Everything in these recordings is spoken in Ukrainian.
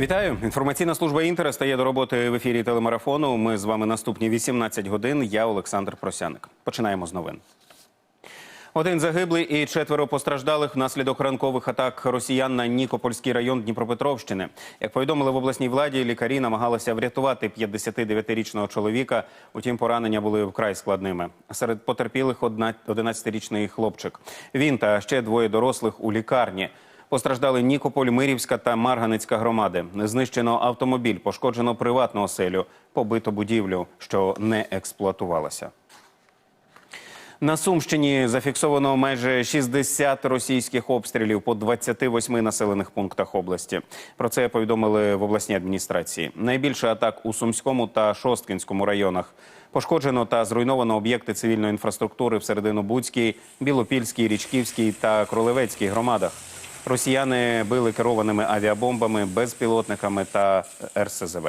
Вітаю! Інформаційна служба Інтера стає до роботи в ефірі телемарафону. Ми з вами наступні 18 годин. Я Олександр Просяник. Починаємо з новин. Один загиблий і четверо постраждалих внаслідок ранкових атак росіян на Нікопольський район Дніпропетровщини. Як повідомили в обласній владі, лікарі намагалися врятувати 59-річного чоловіка. Утім, поранення були вкрай складними. Серед потерпілих одна- 11-річний хлопчик. Він та ще двоє дорослих у лікарні. Постраждали Нікополь, Мирівська та Марганицька громади. Знищено автомобіль, пошкоджено приватну оселю, побито будівлю, що не експлуатувалася. На Сумщині зафіксовано майже 60 російських обстрілів по 28 населених пунктах області. Про це повідомили в обласній адміністрації. Найбільше атак у Сумському та Шосткінському районах. Пошкоджено та зруйновано об'єкти цивільної інфраструктури в Серединобудській, Білопільській, Річківській та Кролевецькій громадах. Росіяни били керованими авіабомбами, безпілотниками та РСЗВ.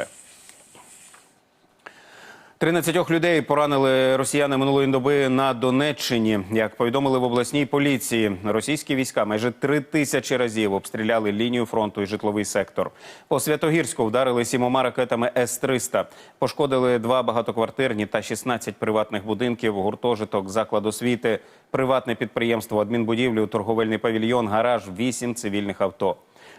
13 людей поранили росіяни минулої доби на Донеччині. Як повідомили в обласній поліції, російські війська майже три тисячі разів обстріляли лінію фронту і житловий сектор. По Святогірську вдарили сімома ракетами С-300. Пошкодили два багатоквартирні та 16 приватних будинків, гуртожиток, заклад освіти, приватне підприємство, адмінбудівлю, торговельний павільйон, гараж, вісім цивільних авто.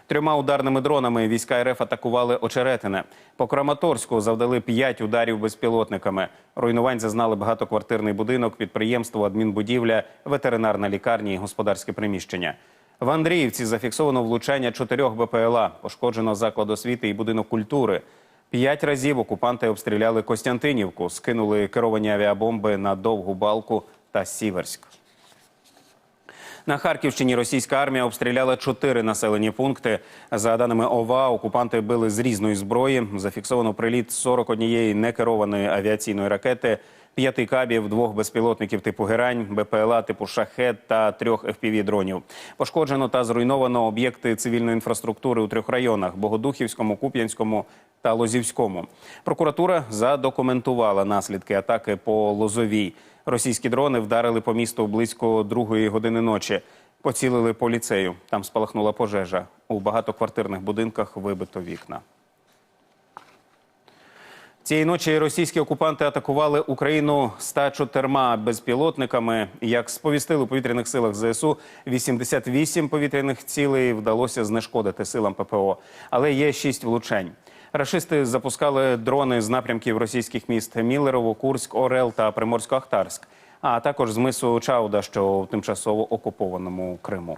Трьома ударними дронами війська РФ атакували Очеретине. По Краматорську завдали п'ять ударів безпілотниками. Руйнувань зазнали багатоквартирний будинок, підприємство, адмінбудівля, ветеринарна лікарня і господарське приміщення. В Андріївці зафіксовано влучання чотирьох БПЛА. Пошкоджено заклад освіти і будинок культури. П'ять разів окупанти обстріляли Костянтинівку, скинули керовані авіабомби на Довгу Балку та Сіверськ. На Харківщині російська армія обстріляла чотири населені пункти. За даними ОВА, окупанти били з різної зброї. Зафіксовано приліт 41 некерованої авіаційної ракети, п'яти кабів, двох безпілотників типу Герань, БПЛА типу Шахет та трьох FPV-дронів. Пошкоджено та зруйновано об'єкти цивільної інфраструктури у трьох районах: Богодухівському, Куп'янському та Лозівському. Прокуратура задокументувала наслідки атаки по Лозовій. Російські дрони вдарили по місту близько другої години ночі. Поцілили по ліцею. Там спалахнула пожежа. У багатоквартирних будинках вибито вікна. Цієї ночі російські окупанти атакували Україну 104 безпілотниками. Як сповістили у повітряних силах ЗСУ, 88 повітряних цілей вдалося знешкодити силам ППО, але є 6 влучень. Рашисти запускали дрони з напрямків російських міст Мілерово, Курськ, Орел та Приморсько-Ахтарськ, а також з мису Чауда, що в тимчасово окупованому Криму.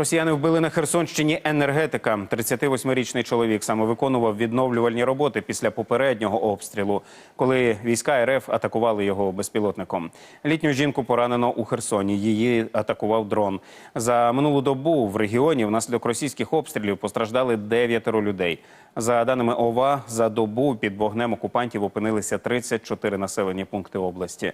Росіяни вбили на Херсонщині енергетика. 38-річний чоловік саме виконував відновлювальні роботи після попереднього обстрілу, коли війська РФ атакували його безпілотником. Літню жінку поранено у Херсоні. Її атакував дрон. За минулу добу в регіоні внаслідок російських обстрілів постраждали дев'ятеро людей. За даними ОВА, за добу під вогнем окупантів опинилися 34 населені пункти області.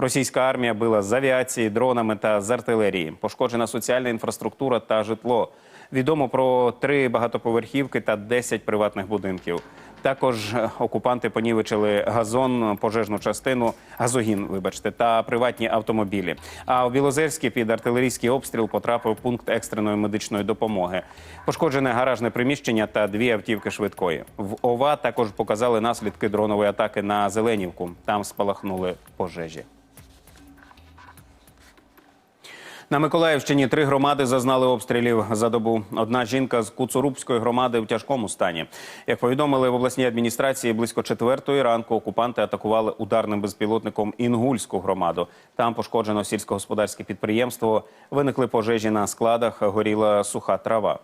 Російська армія била з авіації, дронами та з артилерії. Пошкоджена соціальна інфраструктура та житло. Відомо про три багатоповерхівки та 10 приватних будинків. Також е, окупанти понівечили газон, пожежну частину, газогін, вибачте, та приватні автомобілі. А у Білозерській під артилерійський обстріл потрапив пункт екстреної медичної допомоги. Пошкоджене гаражне приміщення та дві автівки швидкої. В ОВА також показали наслідки дронової атаки на Зеленівку. Там спалахнули пожежі. На Миколаївщині три громади зазнали обстрілів за добу. Одна жінка з Куцурубської громади в тяжкому стані. Як повідомили в обласній адміністрації, близько четвертої ранку окупанти атакували ударним безпілотником Інгульську громаду. Там пошкоджено сільськогосподарське підприємство. Виникли пожежі на складах, горіла суха трава.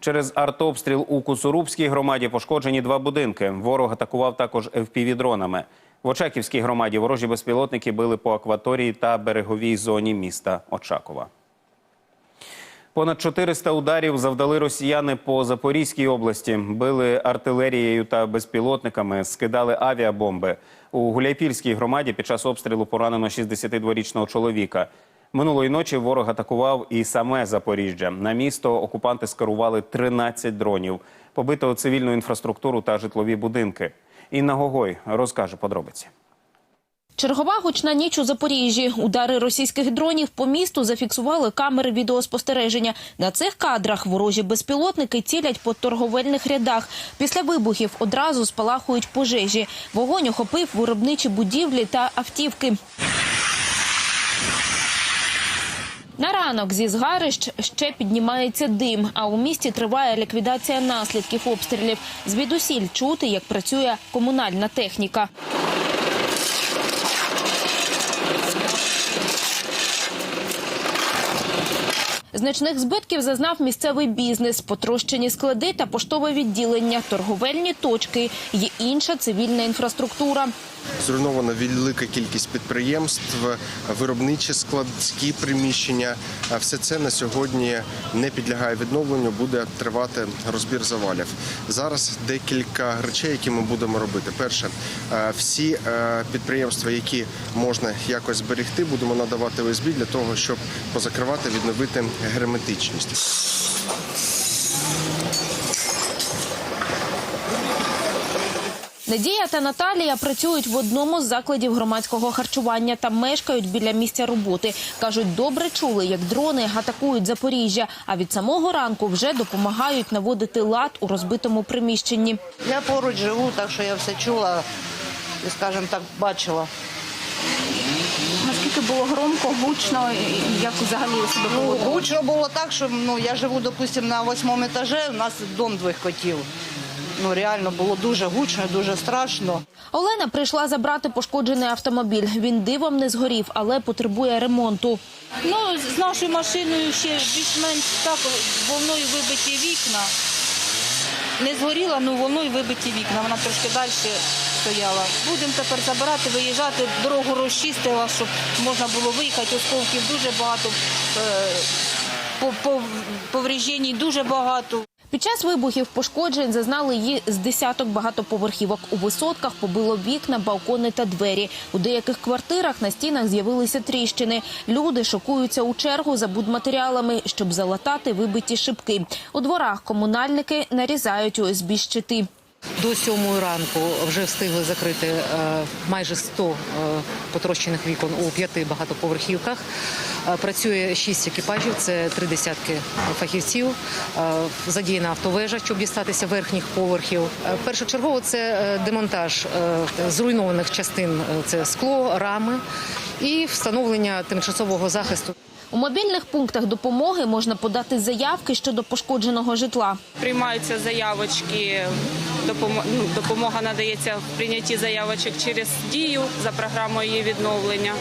Через артобстріл у Куцурубській громаді пошкоджені два будинки. Ворог атакував також FPV-дронами. В Очаківській громаді ворожі безпілотники били по акваторії та береговій зоні міста Очакова. Понад 400 ударів завдали росіяни по Запорізькій області. Били артилерією та безпілотниками, скидали авіабомби. У Гуляйпільській громаді під час обстрілу поранено 62-річного чоловіка. Минулої ночі ворог атакував і саме Запоріжжя. На місто окупанти скерували 13 дронів. Побито цивільну інфраструктуру та житлові будинки. Інна Гогой розкаже подробиці. Чергова гучна ніч у Запоріжжі. Удари російських дронів по місту зафіксували камери відеоспостереження. На цих кадрах ворожі безпілотники цілять по торговельних рядах. Після вибухів одразу спалахують пожежі. Вогонь охопив виробничі будівлі та автівки. На ранок зі згарищ ще піднімається дим, а у місті триває ліквідація наслідків обстрілів. Звідусіль чути, як працює комунальна техніка. Значних збитків зазнав місцевий бізнес, потрощені склади та поштове відділення, торговельні точки і інша цивільна інфраструктура. Зруйнована велика кількість підприємств, виробничі складські приміщення. Все це на сьогодні не підлягає відновленню. Буде тривати розбір завалів. Зараз декілька речей, які ми будемо робити. Перше, е, всі е, підприємства, які можна якось зберегти, будемо надавати ОСБ для того, щоб позакривати, відновити герметичність. Надія та Наталія працюють в одному з закладів громадського харчування та мешкають біля місця роботи. кажуть, добре чули, як дрони атакують Запоріжжя. А від самого ранку вже допомагають наводити лад у розбитому приміщенні. Я поруч живу, так що я все чула і, скажімо так, бачила. Наскільки було громко, гучно, і як взагалі себе Ну, гучно було так, що ну, я живу, допустимо, на восьмому етажі, у нас дом двох котів. Ну, реально було дуже гучно, дуже страшно. Олена прийшла забрати пошкоджений автомобіль. Він дивом не згорів, але потребує ремонту. Ну, з нашою машиною ще більш-менш так волною вибиті вікна. Не згоріла, ну волною вибиті вікна. Вона трошки далі стояла. Будемо тепер забирати, виїжджати, дорогу розчистила, щоб можна було виїхати. Осколків дуже багато, е, по- по- дуже багато. Під час вибухів пошкоджень зазнали її з десяток багатоповерхівок. У висотках побило вікна, балкони та двері. У деяких квартирах на стінах з'явилися тріщини. Люди шокуються у чергу за будматеріалами, щоб залатати вибиті шибки. У дворах комунальники нарізають ОСБ щити. До сьомої ранку вже встигли закрити е, майже 100 е, потрощених вікон у п'яти багатоповерхівках. Е, Працює шість екіпажів, це три десятки фахівців. Е, Задіяна автовежа, щоб дістатися верхніх поверхів. Е, Першочергово це демонтаж зруйнованих частин, це скло, рами і встановлення тимчасового захисту. У мобільних пунктах допомоги можна подати заявки щодо пошкодженого житла. Приймаються заявочки, ну, допомога надається в прийнятті заявочок через дію за програмою її відновлення.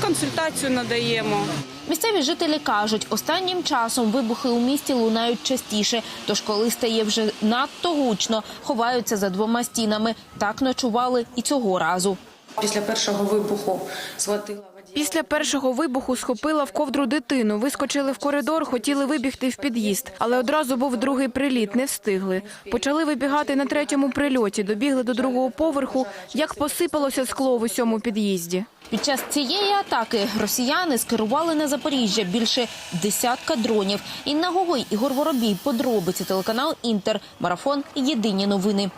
Консультацію надаємо. Місцеві жителі кажуть, останнім часом вибухи у місті лунають частіше. Тож, коли стає вже надто гучно, ховаються за двома стінами. Так ночували і цього разу. Після першого вибуху схватила. Після першого вибуху схопила в ковдру дитину. Вискочили в коридор, хотіли вибігти в під'їзд, але одразу був другий приліт. Не встигли. Почали вибігати на третьому прильоті. Добігли до другого поверху. Як посипалося скло в усьому під'їзді. Під час цієї атаки росіяни скерували на Запоріжжя більше десятка дронів. Інна Гогой, Ігор Воробій, подробиці телеканал Інтер, марафон. Єдині новини.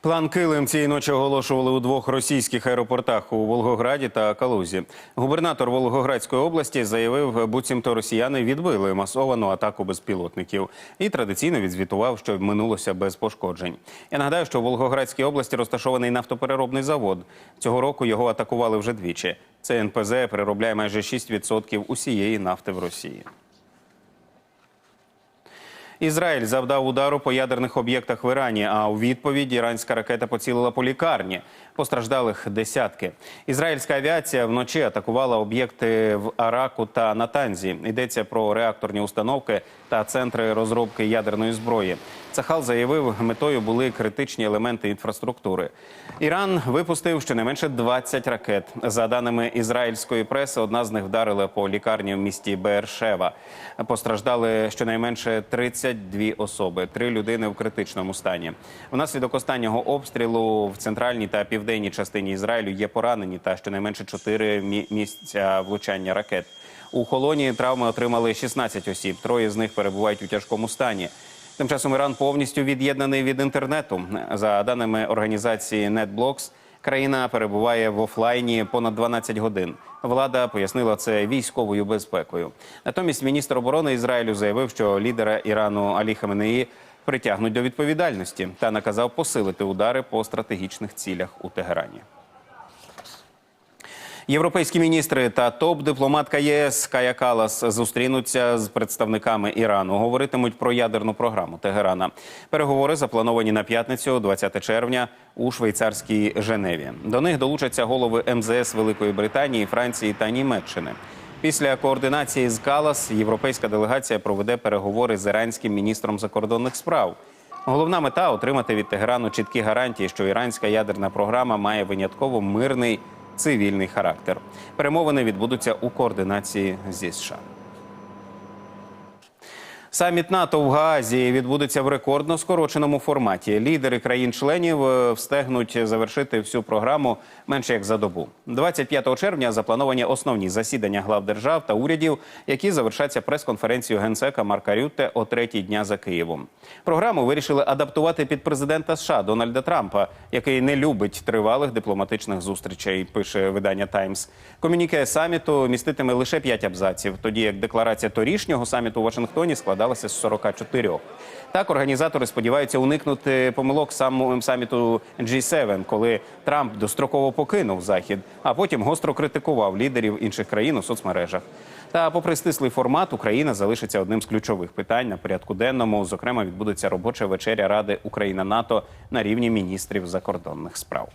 План Килим цієї ночі оголошували у двох російських аеропортах у Волгограді та Калузі. Губернатор Волгоградської області заявив, буцімто росіяни відбили масовану атаку безпілотників і традиційно відзвітував, що минулося без пошкоджень. Я нагадаю, що в Волгоградській області розташований нафтопереробний завод. Цього року його атакували вже двічі. Це НПЗ переробляє майже 6% усієї нафти в Росії. Ізраїль завдав удару по ядерних об'єктах в Ірані. А у відповідь іранська ракета поцілила по лікарні. Постраждалих десятки. Ізраїльська авіація вночі атакувала об'єкти в Араку та Натанзі. Йдеться про реакторні установки та центри розробки ядерної зброї. Цахал заявив, метою були критичні елементи інфраструктури. Іран випустив щонайменше 20 ракет. За даними ізраїльської преси, одна з них вдарила по лікарні в місті Бершева. Постраждали щонайменше 32 особи, три людини в критичному стані. Внаслідок останнього обстрілу в центральній та південній частині Ізраїлю є поранені та щонайменше 4 мі- місця влучання ракет. У холоні травми отримали 16 осіб. Троє з них перебувають у тяжкому стані. Тим часом Іран повністю від'єднаний від інтернету. За даними організації NetBlocks, країна перебуває в офлайні понад 12 годин. Влада пояснила це військовою безпекою. Натомість міністр оборони Ізраїлю заявив, що лідера Ірану Алі Хаменеї притягнуть до відповідальності та наказав посилити удари по стратегічних цілях у Тегерані. Європейські міністри та топ-дипломатка ЄС Кая Калас зустрінуться з представниками Ірану. Говоритимуть про ядерну програму Тегерана. Переговори заплановані на п'ятницю, 20 червня, у швейцарській Женеві. До них долучаться голови МЗС Великої Британії, Франції та Німеччини. Після координації з Калас європейська делегація проведе переговори з іранським міністром закордонних справ. Головна мета отримати від Тегерану чіткі гарантії, що іранська ядерна програма має винятково мирний цивільний характер. Перемовини відбудуться у координації зі США. Саміт НАТО в Гаазі відбудеться в рекордно скороченому форматі. Лідери країн-членів е, встигнуть завершити всю програму менше як за добу. 25 червня заплановані основні засідання глав держав та урядів, які завершаться прес-конференцією генсека Марка Рютте о третій дня за Києвом. Програму вирішили адаптувати під президента США Дональда Трампа, який не любить тривалих дипломатичних зустрічей. Пише видання Таймс. Комюніке саміту міститиме лише 5 абзаців, тоді як декларація торішнього саміту у Вашингтоні складалася з 44. Так організатори сподіваються уникнути помилок самого саміту G7, коли Трамп достроково покинув захід, а потім гостро критикував лідерів інших країн у соцмережах. Та, попри стислий формат, Україна залишиться одним з ключових питань на порядку денному. Зокрема, відбудеться робоча вечеря Ради Україна НАТО на рівні міністрів закордонних справ.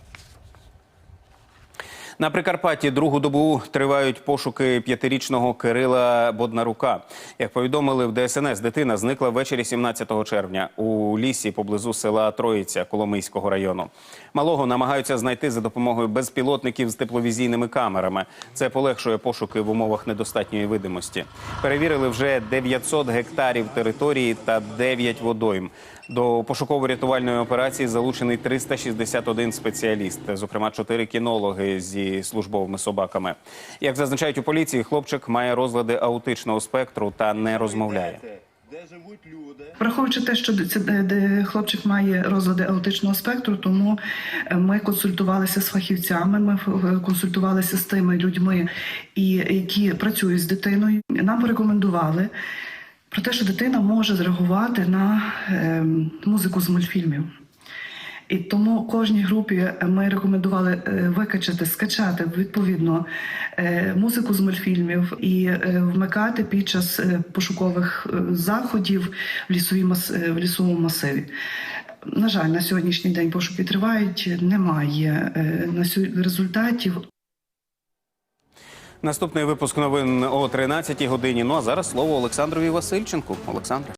На Прикарпатті другу добу тривають пошуки п'ятирічного Кирила Боднарука. Як повідомили в ДСНС, дитина зникла ввечері 17 червня у лісі поблизу села Троїця Коломийського району. Малого намагаються знайти за допомогою безпілотників з тепловізійними камерами. Це полегшує пошуки в умовах недостатньої видимості. Перевірили вже 900 гектарів території та 9 водойм. До пошуково-рятувальної операції залучений 361 спеціаліст, зокрема 4 кінологи зі службовими собаками. Як зазначають у поліції, хлопчик має розлади аутичного спектру та не розмовляє. Враховуючи те, що хлопчик має розлади аутичного спектру, тому е, ми консультувалися з фахівцями. Ми ф- консультувалися з тими людьми, які працюють з дитиною. Нам порекомендували про те, що дитина може зреагувати на ем, музику з мультфільмів. І тому кожній групі ми рекомендували е, викачати, скачати відповідно е, музику з мультфільмів і е, вмикати під час е, пошукових е, заходів в лісовій е, в лісовому масиві. На жаль, на сьогоднішній день пошуки тривають. Немає е, на результатів. Наступний випуск новин о 13 годині. Ну а зараз слово Олександрові Васильченку. Олександре.